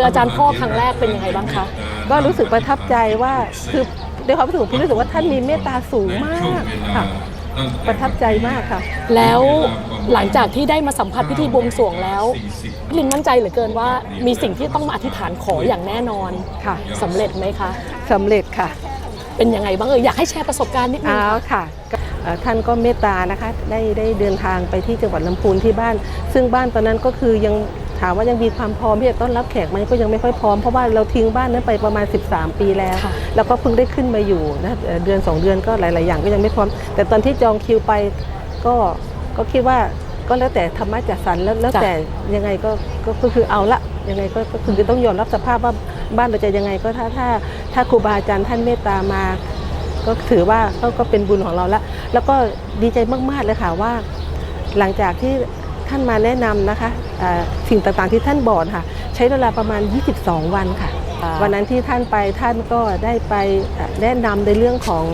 ออาจารย์พ่อครั้งแรกเป็นยังไงบ้างคะ ก็รู้สึกประทับใจว่าคือในความรู้สึกของพี่รู้สึกว่าท่านมีเมตตาสูงมากค่ะ ประทับใจมากค่ะ แล้วหลังจากที่ได้มาสัมผัสพิธีบวงสรวงแล้วพี่ลินมั่นใจเหลือเกินว่ามีสิ่งที่ต้องมาอธิษฐานขออย่างแน่นอนค่ะสำเร็จไหมคะสำเร็จค่ะ เป็นยังไงบ้างเอออยากให้แชร์ประสบการณ์นิดนึงอ้าวค่ะค่ะเอ่อท่านก็เมตตานะคะได้ได้เดินทางไปที่จังหวัดลำพูนที่บ้าน ซึ่งบ้านตอนนั้นก็คือยัง ถามว่ายังมีความพร้อมที่จะต้อนรับแขกไหมก็ยังไม่ค่อยพร้อมเพราะว่าเราทิ้งบ้านนั้นไปประมาณ 13 ปีแล้วค่ะแล้วก็เพิ่งได้ขึ้นมาอยู่นะเอ่อเดือน 2 เดือนก็หลาย ๆ อย่างก็ยังไม่พร้อม แต่ตอนที่จองคิวไปก็ก็คิดว่าก็แล้วแต่ธรรมะจัดสรรแล้วแล้วแต่ยังไงก็ก็ก็คือเอาละยังไงก็ก็คือต้องยอมรับสภาพว่าบ้านเราจะยังไงก็ถ้าถ้าถ้าครูบาอาจารย์ท่านเมตตามา ก็ถือว่าก็ก็เป็นบุญของเราแล้วแล้วก็ดีใจมาก ๆ เลยค่ะว่า หลังจากที่ ท่านมาแนะนำนะคะเอ่อสิ่งต่างๆที่ท่านบอกค่ะ ใช้เวลาประมาณ 22 วันค่ะอ่าวันนั้นที่ท่านไปท่านก็ได้ไปเอ่อแนะนำในเรื่องของ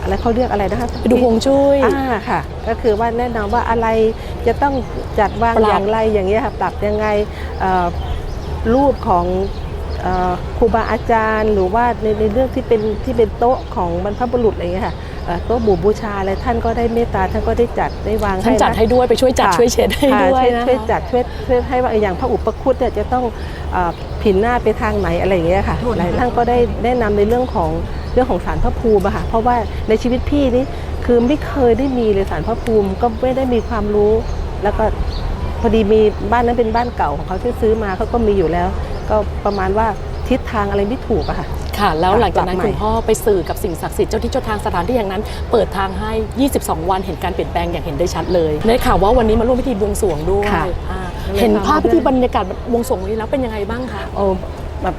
อะไรเขาเรียกอะไรนะคะไปดูฮวงจุ้ยอ่าค่ะ ก็คือว่าแนะนำว่าอะไรจะต้องจัดวางปรับอย่างไรอย่างเงี้ยค่ะปรับยังไงเอ่อรูปของเอ่อครูบาอาจารย์ หรือว่าในในเรื่องที่เป็นที่เป็นโต๊ะของบรรพบุรุษอะไรเงี้ยค่ะเอ่อ โต๊ะบูบูชาอะไรท่านก็ได้เมตตาท่านก็ได้จัดได้วางท่านจัดะให้ด้วยไปช่วยจัดค่ะช่วยเช็ดให้ค่ะด้วยช่วยนะช่วยคะจัดช่วยช่วยให้ว่าอย่างพระอุปคุตเนี่ยจะต้องเอ่อผินหน้าไปทางไหนอะไรอย่างเงี้ยค่ะหลายท่านก็ได้แนะนำในเรื่องของเรื่องของสารพระภูมิอะค่ะเพราะว่าในชีวิตพี่นี่คือไม่เคยได้มีเลยสารพระภูมิก็ไม่ได้มีความรู้ แล้วก็พอดีมีบ้านนั้นเป็นบ้านเก่าของเขาที่ซื้อมาเขาก็มีอยู่แล้ว ก็ประมาณว่าทิศทางอะไรไม่ถูกอะค่ะ ค่ะ แล้วหลังจากนั้นปรับใหม่คุณพ่อไปสื่อกับสิ่งศักดิ์สิทธิ์เจ้าที่เจ้าทางสถานที่แห่งนั้น เปิดทางให้ 22 วันเห็นการเปลี่ยนแปลงอย่างเห็นได้ชัดเลยได้ข่าวว่าวันนี้มาร่วมพิธีบวงสรวงด้วยค่ะอ่าเห็นภาพพิธีบรรยากาศบวงสรวงวันนี้แล้วเป็นยังไงบ้างคะโอ้แบบ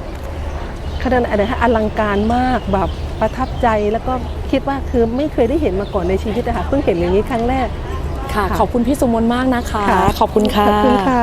ขนาดอะไรฮะอลังการมากแบบประทับใจแล้วก็คิดว่าคือไม่เคยได้เห็นมาก่อนในชีวิตนะคะเพิ่งเห็นอย่างนี้ครั้งแรกค่ะค่ะขอบคุณพี่สุมนมากนะคะค่ะขอบคุณค่ะขอบคุณค่ะ